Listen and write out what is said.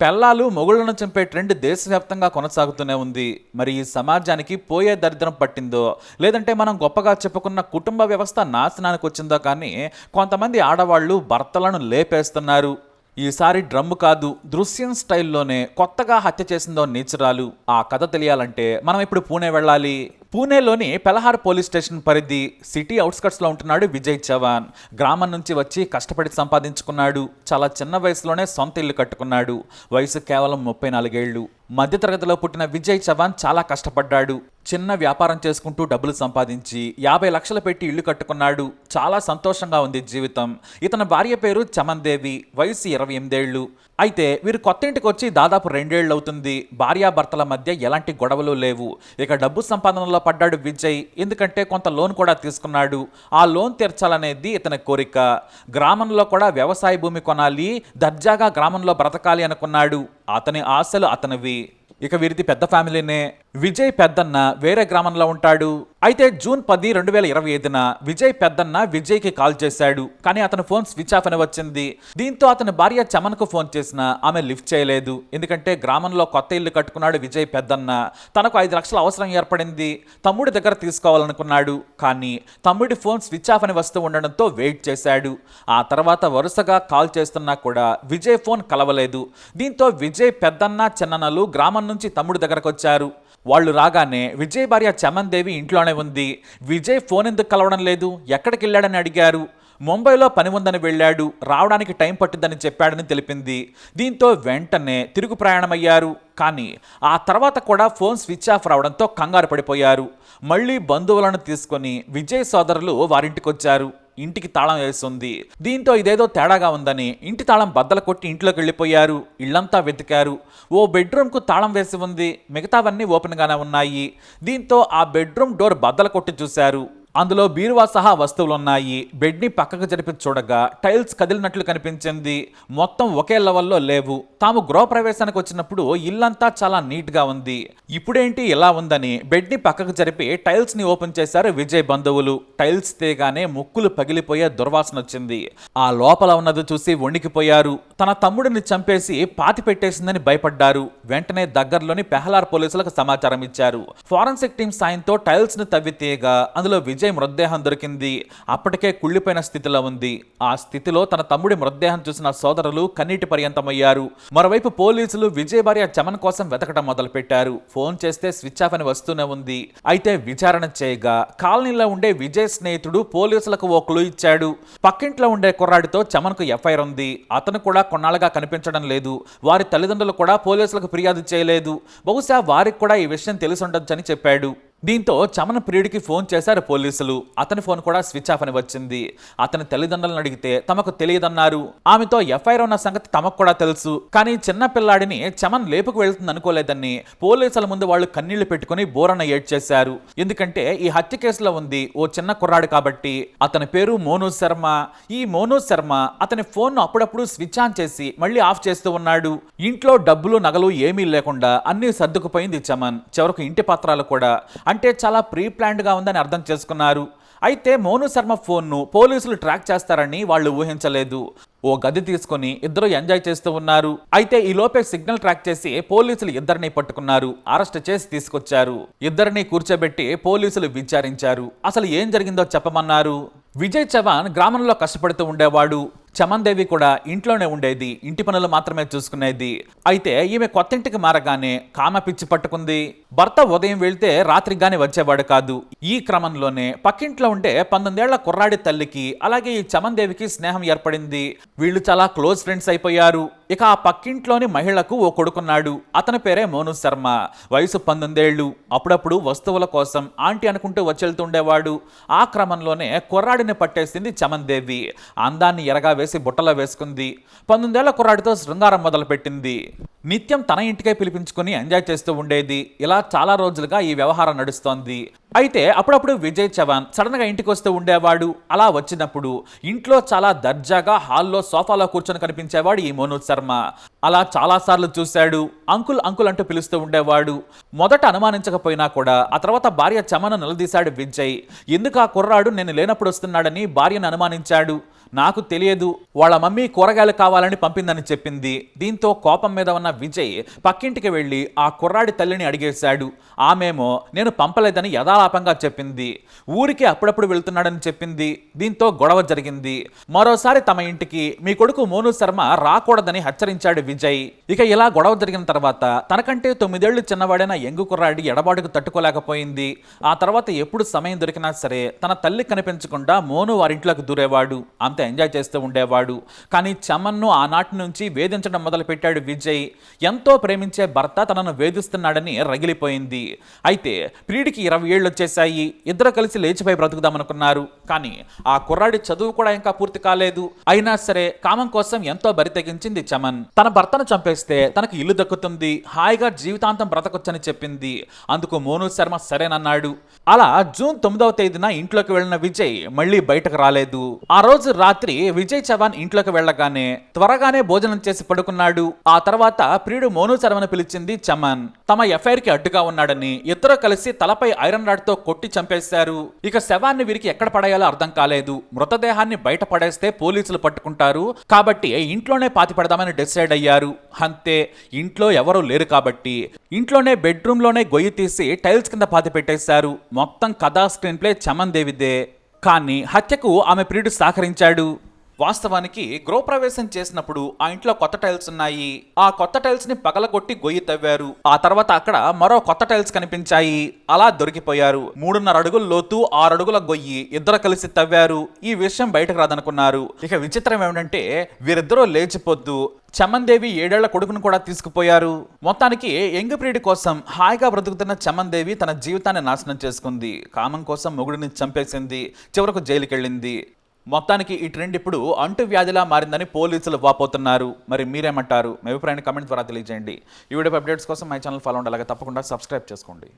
పెళ్ళాలు మొగుళ్ళను చంపే ట్రెండ్ దేశవ్యాప్తంగా కొనసాగుతూనే ఉంది. మరి ఈ సమాజానికి పోయే దరిద్రం పట్టిందో? లేదంటే మనం గొప్పగా చెప్పుకున్న కుటుంబ వ్యవస్థ నాశనానికి వచ్చిందో కానీ కొంతమంది ఆడవాళ్ళు భర్తలను లేపేస్తున్నారు. ఈసారి డ్రమ్ము కాదు దృశ్యం స్టైల్లోనే కొత్తగా హత్య చేసిందో నేచురాలు. ఆ కథ తెలియాలంటే మనం ఇప్పుడు పూణే వెళ్ళాలి. పూణేలోని పెలహార్ పోలీస్ స్టేషన్ పరిధి సిటీ అవుట్స్కట్స్లో ఉంటున్నాడు విజయ్ చవాన్ గ్రామం నుంచి వచ్చి కష్టపడి సంపాదించుకున్నాడు. చాలా చిన్న వయసులోనే సొంత ఇల్లు కట్టుకున్నాడు. వయసు కేవలం ముప్పై నాలుగేళ్ళు. మధ్యతరగతిలో పుట్టిన విజయ్ చవాన్ చాలా కష్టపడ్డాడు. చిన్న వ్యాపారం చేసుకుంటూ డబ్బులు సంపాదించి యాభై లక్షలు పెట్టి ఇల్లు కట్టుకున్నాడు. చాలా సంతోషంగా ఉంది జీవితం. ఇతని భార్య పేరు చమన్దేవి వయసు ఇరవై ఎనిమిదేళ్ళు అయితే వీరు కొత్త ఇంటికి వచ్చి దాదాపు రెండేళ్ళు అవుతుంది. భార్యాభర్తల మధ్య ఎలాంటి గొడవలు లేవు. ఇక డబ్బు సంపాదనలో పడ్డాడు విజయ్. ఎందుకంటే కొంత లోన్ కూడా తీసుకున్నాడు. ఆ లోన్ తీర్చాలనేది ఇతని కోరిక. గ్రామంలో కూడా వ్యవసాయ భూమి కొనాలి దర్జాగా గ్రామంలో బ్రతకాలి అనుకున్నాడు. అతని ఆశలు అతనివి. ఇక వీరిది పెద్ద ఫ్యామిలీనే. విజయ్ పెద్దన్న వేరే గ్రామంలో ఉంటాడు. అయితే జూన్ పది రెండు వేల ఇరవై ఐదున విజయ్ పెద్దన్న విజయ్కి కాల్ చేశాడు. కానీ అతని ఫోన్ స్విచ్ ఆఫ్ అని వచ్చింది. దీంతో అతని భార్య చమన్కు ఫోన్ చేసినా ఆమె లిఫ్ట్ చేయలేదు. ఎందుకంటే గ్రామంలో కొత్త ఇల్లు కట్టుకున్నాడు విజయ్ పెద్దన్న. తనకు ఐదు లక్షల అవసరం ఏర్పడింది. తమ్ముడి దగ్గర తీసుకోవాలనుకున్నాడు. కానీ తమ్ముడి ఫోన్ స్విచ్ ఆఫ్ అని వస్తూ ఉండడంతో వెయిట్ చేశాడు. ఆ తర్వాత వరుసగా కాల్ చేస్తున్నా కూడా విజయ్ ఫోన్ కలవలేదు. దీంతో విజయ్ పెద్దన్న చిన్నన్నలు గ్రామం నుంచి తమ్ముడి దగ్గరకు వచ్చారు. వాళ్ళు రాగానే విజయ్ భార్య చమన్ దేవి ఇంట్లోనే ఉంది. విజయ్ ఫోన్ ఎందుకు కలవడం లేదు? ఎక్కడికి వెళ్ళాడని అడిగారు. ముంబైలో పని ఉందని వెళ్ళాడు. రావడానికి టైం పట్టిందని చెప్పాడని తెలిపింది. దీంతో వెంటనే తిరుగు ప్రయాణమయ్యారు. కానీ ఆ తర్వాత కూడా ఫోన్ స్విచ్ ఆఫ్ రావడంతో కంగారు పడిపోయారు. మళ్ళీ బంధువులను తీసుకొని విజయ్ సోదరులు వారింటికొచ్చారు. ఇంటికి తాళం వేస్తుంది. దీంతో ఇదేదో తేడాగా ఉందని ఇంటి తాళం బద్దలు కొట్టి ఇంట్లోకి వెళ్ళిపోయారు. ఇళ్ళంతా వెతికారు. ఓ బెడ్రూమ్కు తాళం వేసి ఉంది. మిగతావన్నీ ఓపెన్గానే ఉన్నాయి. దీంతో ఆ బెడ్రూమ్ డోర్ బద్దలు కొట్టి చూశారు. అందులో బీరువా సహా వస్తువులు ఉన్నాయి బెడ్ని పక్కకు జరిపి చూడగా టైల్స్ కదిలినట్లు కనిపించింది. మొత్తం ఒకే లెవెల్లో లేవు. తాము గృహప్రవేశానికి వచ్చినప్పుడు ఇల్లంతా చాలా నీట్గా ఉంది. ఇప్పుడేంటి ఇలా ఉందని బెడ్ని పక్కకు జరిపి టైల్స్ని ఓపెన్ చేశారు విజయ్ బంధువులు. టైల్స్ తీయగానే ముక్కులు పగిలిపోయే దుర్వాసన వచ్చింది. ఆ లోపల ఉన్నది చూసి వణికిపోయారు. తన తమ్ముడిని చంపేసి పాతి పెట్టేసిందని భయపడ్డారు. వెంటనే దగ్గరలోని పెహలార్ పోలీసులకు సమాచారం ఇచ్చారు. ఫారెన్సిక్ టీం సాయంతో టైల్స్ని తవ్వి తీయగా అందులో విజయ్ విజయ్ మృతదేహం దొరికింది. అప్పటికే కుళ్ళిపోయిన స్థితిలో ఉంది. ఆ స్థితిలో తన తమ్ముడి మృతదేహం చూసిన సోదరులు కన్నీటి పర్యంతమయ్యారు. మరోవైపు పోలీసులు విజయ్ భార్య చమన్ కోసం వెతకడం మొదలుపెట్టారు. ఫోన్ చేస్తే స్విచ్ ఆఫ్ అని వస్తూనే ఉంది. అయితే విచారణ చేయగా కాలనీలో ఉండే విజయ్ స్నేహితుడు పోలీసులకు ఓ క్లూ ఇచ్చాడు. పక్కింట్లో ఉండే కుర్రాడితో చమన్కు ఎఫ్ఐఆర్ ఉంది. అతను కూడా కొన్నాళ్ళగా కనిపించడం లేదు. వారి తల్లిదండ్రులు కూడా పోలీసులకు ఫిర్యాదు చేయలేదు. బహుశా వారికి కూడా ఈ విషయం తెలిసి ఉండొచ్చని చెప్పాడు. దీంతో చమన ప్రియుడికి ఫోన్ చేశారు పోలీసులు. అతని ఫోన్ కూడా స్విచ్ ఆఫ్ అని వచ్చింది. అతని తల్లిదండ్రులను అడిగితే తమకు తెలియదన్నారు. ఆమెతో ఎఫ్ఐఆర్ ఉన్న సంగతి తమకు కూడా తెలుసు. కానీ చిన్న పిల్లాడిని చమన్ లేపుకు వెళ్తుంది అనుకోలేదని పోలీసుల ముందు వాళ్ళు కన్నీళ్ళు పెట్టుకుని బోరన్న ఏడ్చేశారు. ఎందుకంటే ఈ హత్య కేసులో ఉంది ఓ చిన్న కుర్రాడు కాబట్టి. అతని పేరు మోను శర్మ. ఈ మోను శర్మ అతని ఫోన్ అప్పుడప్పుడు స్విచ్ ఆన్ చేసి మళ్ళీ ఆఫ్ చేస్తూ ఉన్నాడు. ఇంట్లో డబ్బులు నగలు ఏమీ లేకుండా అన్నీ సర్దుకుపోయింది చమన్. చివరకు ఇంటి పత్రాలు కూడా. అంటే చాలా ప్రీ ప్లాన్డ్గా ఉందని అర్థం చేసుకున్నారు. అయితే మోను శర్మ ఫోన్ను పోలీసులు ట్రాక్ చేస్తారని వాళ్ళు ఊహించలేదు. ఓ గది తీసుకొని ఇద్దరు ఎంజాయ్ చేస్తూ ఉన్నారు. అయితే ఈ లోపే సిగ్నల్ ట్రాక్ చేసి పోలీసులు ఇద్దరిని పట్టుకున్నారు. అరెస్ట్ చేసి తీసుకొచ్చారు. ఇద్దరిని కూర్చోబెట్టి పోలీసులు విచారించారు. అసలు ఏం జరిగిందో చెప్పమన్నారు. విజయ్ చవాన్ గ్రామంలో కష్టపడుతూ ఉండేవాడు. చమన్దేవి కూడా ఇంట్లోనే ఉండేది ఇంటి పనులు మాత్రమే చూసుకునేది. అయితే ఈమె కొత్త ఇంటికి మారగానే కామ పిచ్చి పట్టుకుంది. భర్త ఉదయం వెళ్తే రాత్రిగానే వచ్చేవాడు కాదు. ఈ క్రమంలోనే పక్కింట్లో ఉండే పంతొమ్మిదేళ్ళ కుర్రాడి తల్లికి అలాగే ఈ చమన్దేవికి స్నేహం ఏర్పడింది. వీళ్ళు చాలా క్లోజ్ ఫ్రెండ్స్ అయిపోయారు. ఇక ఆ పక్కింట్లోని మహిళకు ఓ కొడుకున్నాడు. అతని పేరే మోను శర్మ. వయసు పంతొమ్మిదేళ్ళు అప్పుడప్పుడు వస్తువుల కోసం ఆంటీ అనుకుంటూ వచ్చెళ్తుండేవాడు. ఆ క్రమంలోనే కుర్రాడిని పట్టేసింది చమన్దేవి అందాన్ని ఎరగా వేసి బుట్టలో వేసుకుంది. పంతొమ్మిదేళ్ళ కుర్రాడితో శృంగారం మొదలుపెట్టింది. నిత్యం తన ఇంటికే పిలిపించుకుని ఎంజాయ్ చేస్తూ ఉండేది. ఇలా చాలా రోజులుగా ఈ వ్యవహారం నడుస్తోంది. అయితే అప్పుడప్పుడు విజయ్ చవాన్ సడన్గా ఇంటికి వస్తూ ఉండేవాడు. అలా వచ్చినప్పుడు ఇంట్లో చాలా దర్జాగా హాల్లో సోఫాలో కూర్చొని కనిపించేవాడు ఈ మనోజ్ శర్మ. అలా చాలా సార్లు చూశాడు. అంకుల్ అంకుల్ అంటూ పిలుస్తూ ఉండేవాడు. మొదట అనుమానించకపోయినా కూడా ఆ తర్వాత భార్య చమను నిలదీశాడు విజయ్. ఎందుకు ఆ కుర్రాడు? నేను లేనప్పుడు వస్తున్నాడని భార్యను అనుమానించాడు. నాకు తెలియదు వాళ్ళ మమ్మీ కూరగాయలు కావాలని పంపిందని చెప్పింది. దీంతో కోపం మీద ఉన్న విజయ్ పక్కింటికి వెళ్ళి ఆ కుర్రాడి తల్లిని అడిగేశాడు. ఆమెమో నేను పంపలేదని యథాలాపంగా చెప్పింది. ఊరికి అప్పుడప్పుడు వెళ్తున్నాడని చెప్పింది. దీంతో గొడవ జరిగింది. మరోసారి తమ ఇంటికి మీ కొడుకు మోను శర్మ రాకూడదని హెచ్చరించాడు విజయ్. ఇక ఇలా గొడవ జరిగిన తర్వాత తనకంటే తొమ్మిదేళ్ళు చిన్నవాడైన ఎంగు కుర్రాడి ఎడబాటుకు తట్టుకోలేకపోయింది. ఆ తర్వాత ఎప్పుడు సమయం దొరికినా సరే తన తల్లి కనిపించకుండా మోను వారింట్లోకి దూరేవాడు. అంత ఎంజాయ్ చేస్తూ ఉండేవాడు. కానీ చమన్ను ఆనాటి నుంచి వేధించడం మొదలుపెట్టాడు విజయ్. ఎంతో ప్రేమించే భర్త తనను వేధిస్తున్నాడని రగిలిపోయింది. అయితే ప్రియుడికి ఇరవై ఏళ్ళు వచ్చేసాయి ఇద్దరు కలిసి లేచిపోయి బ్రతుకుదామనుకున్నారు. కానీ ఆ కుర్రాడి చదువు కూడా ఇంకా పూర్తి కాలేదు. అయినా సరే కామం కోసం ఎంతో బరితెగించింది చమన్. తన భర్తను చంపేస్తే తనకు ఇల్లు దక్కుతుంది. హాయిగా జీవితాంతం బ్రతకొచ్చని చెప్పింది. అందుకు మోను శర్మ సరేనన్నాడు. అలా జూన్ తొమ్మిదవ తేదీన ఇంట్లోకి వెళ్ళిన విజయ్ మళ్ళీ బయటకు రాలేదు. ఆ రోజు రాత్రి రాత్రి విజయ్ చవాన్ ఇంట్లోకి వెళ్ళగానే త్వరగానే భోజనం చేసి పడుకున్నాడు. ఆ తర్వాత ప్రియుడు మోను శర్మను పిలిచింది చమన్. తమ ఎఫ్ఐఆర్కి అడ్డుగా ఉన్నాడని ఇద్దరు కలిసి తలపై ఐరన్ రాడ్తో కొట్టి చంపేశారు. ఇక శవాన్ని వీరికి ఎక్కడ పడేయాలో అర్థం కాలేదు. మృతదేహాన్ని బయట పడేస్తే పోలీసులు పట్టుకుంటారు. కాబట్టి ఇంట్లోనే పాతి పెడదామని డిసైడ్ అయ్యారు. అంతే ఇంట్లో ఎవరూ లేరు కాబట్టి ఇంట్లోనే బెడ్రూమ్లోనే గొయ్యి తీసి టైల్స్ కింద పాతి పెట్టేశారు. మొత్తం కథా స్క్రీన్ ప్లే చమన్ దేవిదే. కానీ హత్యకు ఆమె ప్రియుడు సహకరించాడు. వాస్తవానికి గృహప్రవేశం చేసినప్పుడు ఆ ఇంట్లో కొత్త టైల్స్ ఉన్నాయి. ఆ కొత్త టైల్స్ని పగలగొట్టి గొయ్యి తవ్వారు. ఆ తర్వాత అక్కడ మరో కొత్త టైల్స్ కనిపించాయి. అలా దొరికిపోయారు. మూడున్నర అడుగుల లోతు ఆరు అడుగుల గొయ్యి ఇద్దరు కలిసి తవ్వారు. ఈ విషయం బయటకు రాదనుకున్నారు. ఇక విచిత్రం ఏమిటంటే వీరిద్దరూ లేచిపోద్దు. చమన్దేవి ఏడేళ్ళ కొడుకును కూడా తీసుకుపోయారు. మొత్తానికి యంగ్ ప్రీడి కోసం హాయిగా బ్రతుకుతున్న చమన్దేవి తన జీవితాన్ని నాశనం చేసుకుంది. కామం కోసం మొగుడిని చంపేసింది. చివరకు జైలుకెళ్ళింది. మొత్తానికి ఈ ట్రెండ్ ఇప్పుడు అంటువ్యాధిలా మారిందని పోలీసులు వాపోతున్నారు. మరి మీరేమంటారు? మీ అభిప్రాయాన్ని కమెంట్ ద్వారా తెలియజేయండి. ఈ వీడియో అప్డేట్స్ కోసం మై ఛానల్ ఫాలో ఉండాలి తప్పకుండా సబ్స్క్రైబ్ చేసుకోండి.